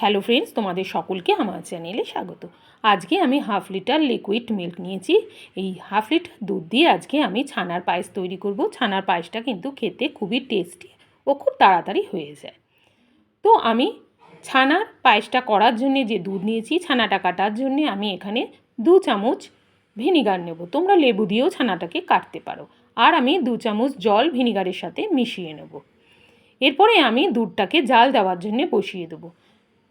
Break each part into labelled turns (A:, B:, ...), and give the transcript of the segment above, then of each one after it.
A: Hello friends তোমাদের সকলকে আমার চ্যানেলে স্বাগত। আজকে আমি হাফ লিটার লিকুইড মিল্ক নিয়েছি। এই হাফ লিটার দুধ দিয়ে আজকে আমি ছানার পায়েস তৈরি করব। ছানার পায়েসটা কিন্তু খেতে খুবই টেস্টি ও খুব তাড়াতাড়ি হয়ে যায়। তো আমি ছানার পায়েসটা করার জন্যে যে দুধ নিয়েছি, ছানাটা কাটার জন্যে আমি এখানে দু চামচ ভিনিগার নেব। তোমরা লেবু দিয়েও ছানাটাকে কাটতে পারো। আর আমি দু চামচ জল ভিনিগারের সাথে মিশিয়ে নেব। এরপরে আমি দুধটাকে জাল দেওয়ার জন্য বসিয়ে দেবো।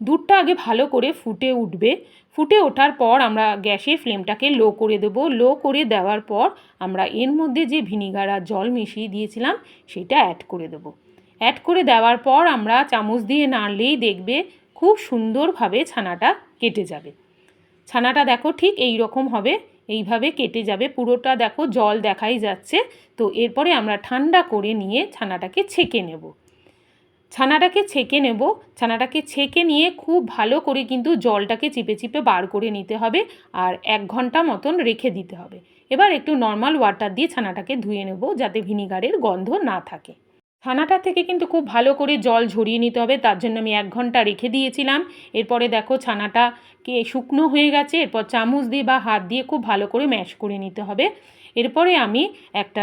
A: দুধটা আগে ভালো করে ফুটে উঠবে। ফুটে ওঠার পর আমরা গ্যাসের ফ্লেমটাকে লো করে দেব। লো করে দেওয়ার পর আমরা এর মধ্যে যে ভিনিগার আর জল মিশিয়ে দিয়েছিলাম, সেটা অ্যাড করে দেব। অ্যাড করে দেওয়ার পর আমরা চামচ দিয়ে নাড়লেই দেখবে খুব সুন্দরভাবে ছানাটা কেটে যাবে। ছানাটা দেখো ঠিক এই রকম হবে, এইভাবে কেটে যাবে। পুরোটা দেখো জল দেখাই যাচ্ছে। তো এরপরে আমরা ঠান্ডা করে নিয়ে ছানাটাকে ছেঁকে নেব। ছানাটাকে ছেঁকে নেব। ছানাটাকে ছেঁকে নিয়ে খুব ভালো করে কিন্তু জলটাকে চিপে চিপে বার করে নিতে হবে আর এক ঘণ্টা মতন রেখে দিতে হবে। এবার একটু নর্মাল ওয়াটার দিয়ে ছানাটাকে ধুয়ে নেব যাতে ভিনিগারের গন্ধ না থাকে। ছানাটা থেকে কিন্তু খুব ভালো করে জল ঝরিয়ে নিতে হবে, তার জন্য আমি এক ঘণ্টা রেখে দিয়েছিলাম। এরপরে দেখো ছানাটাকে শুকনো হয়ে গেছে, এরপর চামচ দিয়ে বা হাত দিয়ে খুব ভালো করে ম্যাশ করে নিতে হবে। এরপরে আমি একটা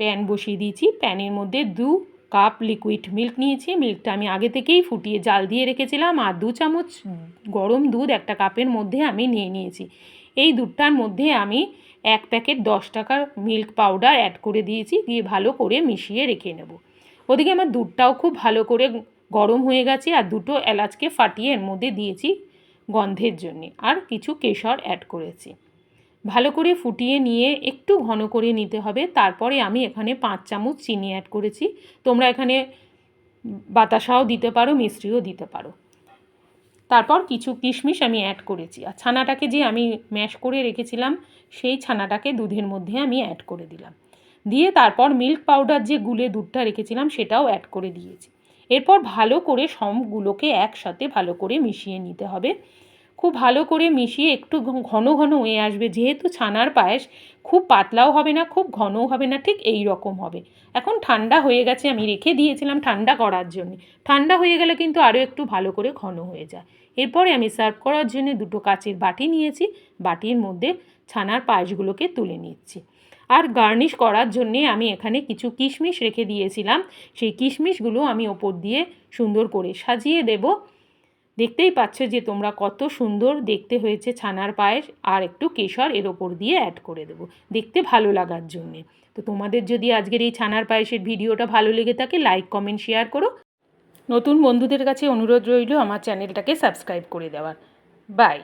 A: প্যান বসিয়ে দিয়েছি প্যানের মধ্যে দু কাপ লিকুইড মিল্ক নিয়েছি। মিল্কটা আমি আগে থেকেই ফুটিয়ে জাল দিয়ে রেখেছিলাম আর দু চামচ গরম দুধ একটা কাপের মধ্যে আমি নিয়ে নিয়েছি। এই দুধটার মধ্যে আমি এক প্যাকেট দশ টাকার মিল্ক পাউডার অ্যাড করে দিয়েছি। দিয়ে ভালো করে মিশিয়ে রেখে নেব। ওদিকে আমার দুধটাও খুব ভালো করে গরম হয়ে গেছে আর দুটো এলাচকে ফাটিয়ে এর মধ্যে দিয়েছি গন্ধের জন্যে। আর কিছু কেশর অ্যাড করেছি। ভালো করে ফুটিয়ে নিয়ে একটু ঘন করে নিতে হবে। তারপরে আমি এখানে পাঁচ চামচ চিনি অ্যাড করেছি। তোমরা এখানে বাতাসাও দিতে পারো মিশ্রিও দিতে পারো। তারপর কিছু কিশমিশ আমি অ্যাড করেছি। আর ছানাটাকে যে আমি ম্যাশ করে রেখেছিলাম, সেই ছানাটাকে দুধের মধ্যে আমি অ্যাড করে দিলাম। দিয়ে তারপর মিল্ক পাউডার যে গুলে দুধটা রেখেছিলাম, সেটাও অ্যাড করে দিয়েছি। এরপর ভালো করে সবগুলোকে একসাথে ভালো করে মিশিয়ে নিতে হবে। খুব ভালো করে মিশিয়ে একটু ঘন ঘন হয়ে আসবে। যেহেতু ছানার পায়েস খুব পাতলাও হবে না, খুব ঘনও হবে না, ঠিক এই রকম হবে। এখন ঠান্ডা হয়ে গেছে, আমি রেখে দিয়েছিলাম ঠান্ডা করার জন্য। ঠান্ডা হয়ে গেলে কিন্তু আরও একটু ভালো করে ঘন হয়ে যায়। এরপরে আমি সার্ভ করার জন্য দুটো কাচের বাটি নিয়েছি। বাটির মধ্যে ছানার পায়েসগুলোকে তুলে নিচ্ছি। আর গার্নিশ করার জন্যে আমি এখানে কিছু কিশমিশ রেখে দিয়েছিলাম। সেই কিশমিশগুলো আমি ওপর দিয়ে সুন্দর করে সাজিয়ে দেবো। দেখতেই পাচ্ছ যে তোমরা কত সুন্দর দেখতে হয়েছে ছানার পায়েস আর একটু কেশর এর ওপর দিয়ে অ্যাড করে দেবো। দেখতে ভালো লাগার জন্যে। তো তোমাদের যদি আজকের এই ছানার পায়েসের ভিডিওটা ভালো লেগে থাকে লাইক কমেন্ট শেয়ার করো। নতুন বন্ধুদের কাছে অনুরোধ রইল আমার চ্যানেলটাকে সাবস্ক্রাইব করে দেওয়ার। বাই